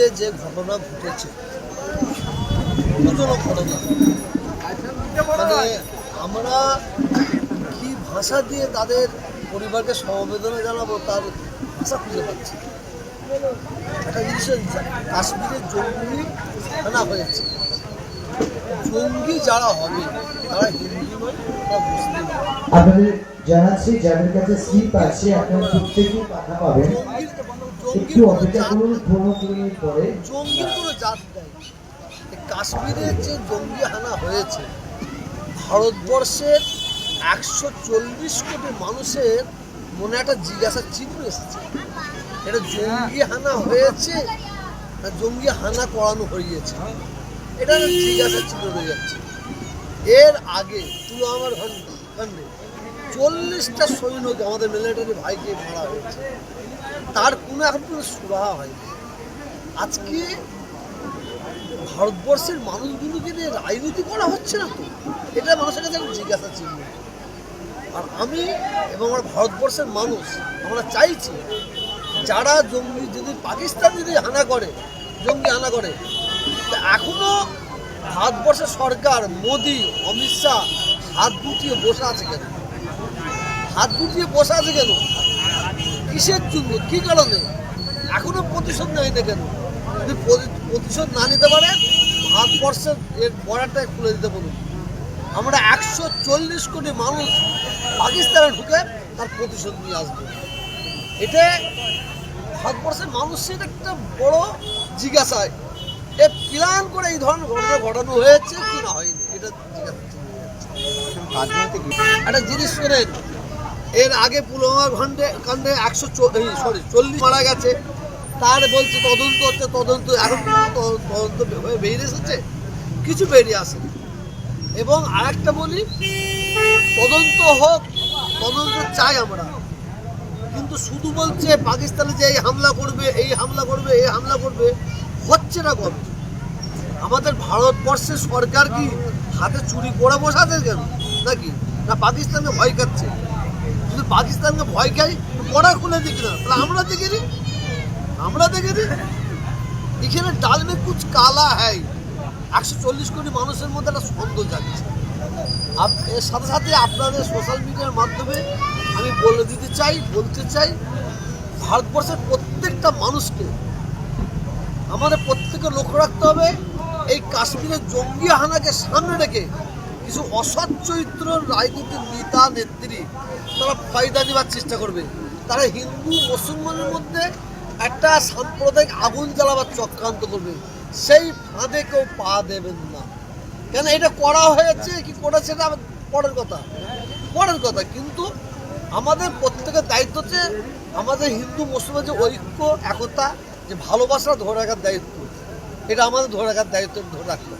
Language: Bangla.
কাশ্মীরে যে ঘটনা ঘটেছে দুজনক ঘটনা মানে আমরা কি ভাষা দিয়ে তাদের পরিবারকে সমবেদনা জানাব তার ভাষা খুঁজে পাচ্ছি একটা জিনিস কাশ্মীরে জঙ্গি হানা হয়েছে। জঙ্গি যারা হবে তারা হিন্দু নয় তারা মুসলিম আপনাদের জানাচ্ছি যাদের কাছে স্লিপ আছে আপনারা প্রত্যেকেই পাঠা পাবেন। জঙ্গির কোনো জাত জঙ্গির কোনো জাত নেই কাশ্মীরে যে জঙ্গি হানা হয়েছে ভারতবর্ষের একশো চল্লিশ কোটি মানুষের মনে একটা জিজ্ঞাসার চিহ্ন এসেছে। এটা জঙ্গি হানা হয়েছে না জঙ্গি হানা করানো হয়েছে? এটা একটা জিজ্ঞাসার চিহ্ন রয়ে যাচ্ছে। এর আগে পুলওয়ামার খণ্ডে চল্লিশটা সৈন্যকে আমাদের মিলিটারি ভাইকে মারা হয়েছে। তার কোনো এখন কোনো সুরাহা হয়নি। আজকে ভারতবর্ষের মানুষগুলোকে নিয়ে রাজনীতি করা হচ্ছে না তো? এটা মানুষের কাছে জিজ্ঞাসা চিহ্ন আর আমি এবং আমার ভারতবর্ষের মানুষ, আমরা চাইছি যারা জঙ্গি যদি পাকিস্তান যদি হানা করে, জঙ্গি হানা করে, তা এখনও ভারতবর্ষের সরকার, মোদি, অমিত শাহ, হাত গুটিয়ে বসে আছে কেন? হাত গুটিয়ে বসে আছে কেন? কিসের জন্য কি কারণে? এখনও প্রতিশোধ নেয় না কেন? যদি প্রতি- প্রতিশোধ না নিতে পারে ভারতবর্ষের এর বর্ডারটা খুলে দিতে বলুন। আমরা একশো চল্লিশ কোটি মানুষ পাকিস্তানে ঢুকে তার প্রতিশোধ নিয়ে আসবে। এটা ভারতবর্ষের মানুষের একটা বড় জিজ্ঞাসায়। এ প্ল্যান করে এই ধরনের ঘটনা ঘটানো হয়েছে কি না হয়নি? এটা জিজ্ঞাসা একটা জিনিস শোনেন এর আগে পুলওয়ামা খণ্ডে কাণ্ডে একশো সরি চল্লিশ মারা গেছে। তার বলছে তদন্ত হচ্ছে, তদন্ত এখন তদন্ত বেরিয়ে এসেছে। কিছু বেরিয়ে আসেনি। এবং আরেকটা বলি, তদন্ত হোক, তদন্ত চাই আমরা। কিন্তু শুধু বলছে পাকিস্তানে যে এই হামলা করবে, এই হামলা করবে, এই হামলা করবে, হচ্ছে না কবে? আমাদের ভারতবর্ষের সরকার কি হাতে চুরি করে বসাতে কেন নাকি? না পাকিস্তানে ভয় খাচ্ছে? পাকিস্তানকে ভয় খাই পড়া খুলে দিক না। তাহলে আমরা দেখে নিই? আমরা দেখে নিই? এখানে ডাল মে কুচ কালা হ্যায়। একশো চল্লিশ কোটি মানুষের মধ্যে একটা সন্দেহ আপ- এর সাথে সাথে আপনাদের সোশ্যাল মিডিয়ার মাধ্যমে আমি বলে দিতে চাই, বলতে চাই, ভারতবর্ষের প্রত্যেকটা মানুষকে, আমাদের প্রত্যেকে লক্ষ্য রাখতে হবে, এই কাশ্মীরের জঙ্গি হানাকে সামনে রেখে কিছু অসৎ চরিত্র রাজনীতির নেতা, নেত্রী, তারা ফায়দা নেবার চেষ্টা করবে। তারা হিন্দু, মুসলমানের মধ্যে একটা সাম্প্রদায়িক আগুন জ্বালাবার চক্রান্ত করবে। সেই ফাঁদে কেউ পা দেবেন না। কেন এটা করা হয়েছে? কি করেছে? না পরের কথা। পরের কথা, কিন্তু আমাদের প্রত্যেকের দায়িত্ব হচ্ছে আমাদের হিন্দু মুসলমান যে ঐক্য, একতা, যে ভালোবাসা ধরে রাখার দায়িত্ব। এটা আমাদের ধরে রাখার দায়িত্ব ধরে রাখতে।